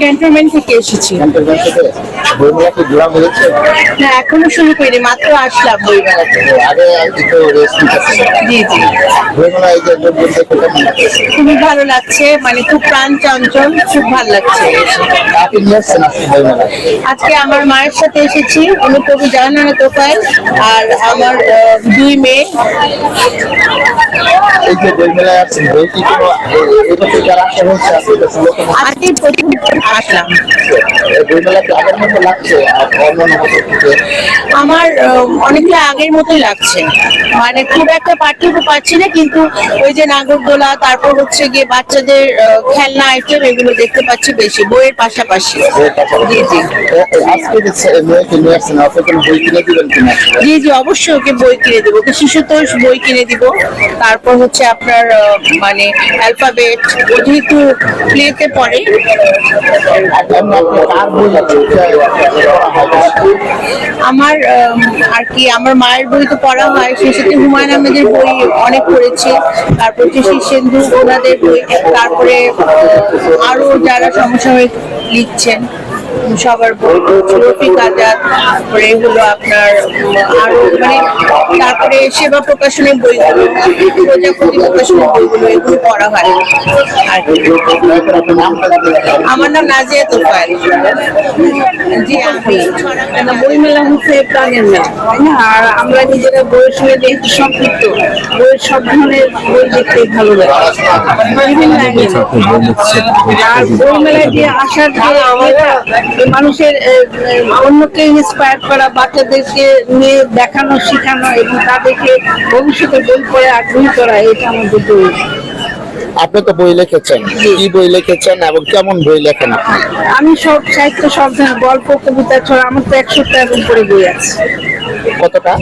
Cantonment থেকে এসেছি। বইমেলা কি ঘোরা হয়েছে? না এখনও শুরু করিনি মাত্র আসলাম বইমেলাতে। আগে একটু রেস্ট জি জি। বইমেলা এই যে লোকজন কেমন লাগতেছে খুবই ভালো লাগছে মানে খুব প্রাণ চঞ্চল খুব ভালো লাগছে। আজকে আমার মায়ের সাথে এসেছি উনি কবি জাহানারা তোফায় আর আমার দুই মেয়ে। এই যে বইমেলায় আছেন বই কি কোনো এবছর যারা আসা হয়েছে আজকে আজকে প্রথম আসলাম। আমার অনেকটা আগের মতোই লাগছে। মানে খুব একটা পার্থক্য পাচ্ছি না কিন্তু ওই যে নাগরদোলা তারপর হচ্ছে গিয়ে বাচ্চাদের খেলনা আইটেম এগুলো দেখতে পাচ্ছি বেশি বইয়ের পাশাপাশি। জি জি। জি জি অবশ্যই ওকে বই কিনে দেবো। ওকে শিশুতোষ বই কিনে দিব। তারপর হচ্ছে আপনার মানে অ্যালফাবেট ও যেহেতু প্লেতে পড়ে আমার আম, আর কি আমার মায়ের বই তো পড়া হয়। সেই সাথে হুমায়ুন আহমেদের বই অনেক পড়েছি। তারপর হচ্ছে শীর্ষেন্দু ওনাদের বই। তারপরে আরও যারা সমস্যা হয়ে লিখছেন সবার বই রফিক আজাদ তারপরে এগুলো আপনার আরও মানে তারপরে সেবা প্রকাশনের বইগুলো প্রজাপতি প্রকাশনের বইগুলো এগুলো পড়া হয়। আর। আমার নাম নাজিয়া তোফায়েল। জি আমি। বইমেলা হচ্ছে প্রাণের তাই না? আর আমরা নিজেরা বইয়ের সঙ্গে যেহেতু সম্পৃক্ত বইয়ের সব ধরনের বই দেখতে ভালো লাগে। বিভিন্ন আর বইমেলায় যে আসার যে এই মানুষের অন্যকে ইন্সপায়ার করা বাচ্চাদেরকে নিয়ে দেখানো শেখানো এবং তাদেরকে ভবিষ্যতে বই পড়ে আগ্রহী করা এটা আমাদের জরুরি আপনি তো বই লিখেছেন। কি বই লিখেছেন এবং কেমন বই লেখেন আপনি? আমি সব সাহিত্য সব গল্প কবিতা ছড়া আমার তো একশো তেরো করে বই আছে। কতটা?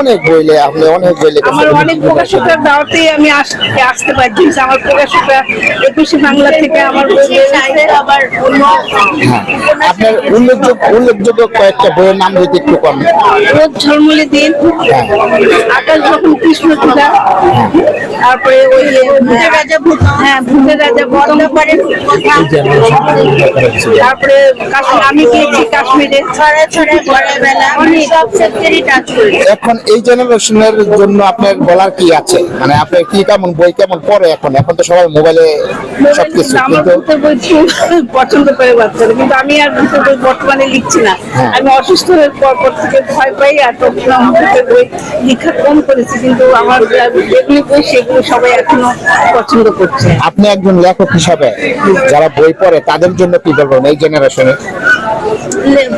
অনেক বই লে আপনি অনেক বই আমার অনেক প্রকাশকের দাওয়াতে আমি আসতে আসতে পারছি আমার প্রকাশকরা একুশে বাংলা থেকে আমার বই বের আবার অন্য হ্যাঁ। আপনার উল্লেখযোগ্য উল্লেখযোগ্য কয়েকটা বইয়ের নাম যদি একটু কম রোজ ঝলমলে দিন। আকাশ যখন কৃষ্ণ চূড়া তারপরে ওই ভূতের রাজা ভূত হ্যাঁ ভূতের রাজা তারপরে কাশ্মীর আমি গিয়েছি কাশ্মীরে ছড়া ছড়া বেলা আমি সব সেক্টরই টাচ করি এখন এই জেনারেশনের জন্য আপনার বলার কি আছে? মানে আপনার কি কেমন বই কেমন পড়ে এখন? এখন তো সবাই মোবাইলে সবকিছু কিন্তু পছন্দ করে বাচ্চারা কিন্তু আমি আর ভূতের বই বর্তমানে লিখছি না। হ্যাঁ। আমি অসুস্থ হয়ে পর পর থেকে ভয় পাই আর তখন ভূতের বই লেখা কম করেছি কিন্তু আমার যেগুলি বই সেগুলো সবাই এখনও পছন্দ করছে আপনি একজন লেখক হিসাবে যারা বই পড়ে তাদের জন্য কি বলবেন এই জেনারেশনে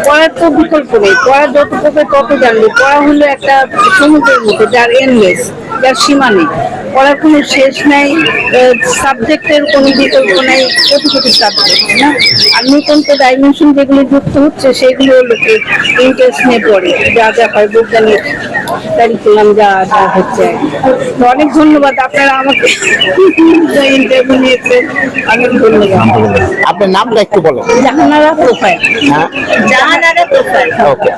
পড়ার তো বিকল্প নেই। পড়া যত পড়বে তত জানবে। পড়া হলো একটা সমুদ্রের মতো যার এনলেস যার সীমা নেই। পড়ার কোনো শেষ নাই সাবজেক্টের কোনো বিকল্প নাই কোটি কোটি সাবজেক্ট না? আর নতুন তো ডাইমেনশন যেগুলো যুক্ত হচ্ছে সেগুলো লোকে ইন্টারেস্ট নিয়ে পড়ে। যা যা হয় বৈজ্ঞানিক কারিকুলাম যা যা হচ্ছে। অনেক ধন্যবাদ আপনারা আমাকে ইন্টারভিউ নিয়েছেন অনেক ধন্যবাদ। আপনার নামটা একটু বলেন। জাহানারা প্রোফাইল হ্যাঁ। জাহানারা প্রোফাইল ওকে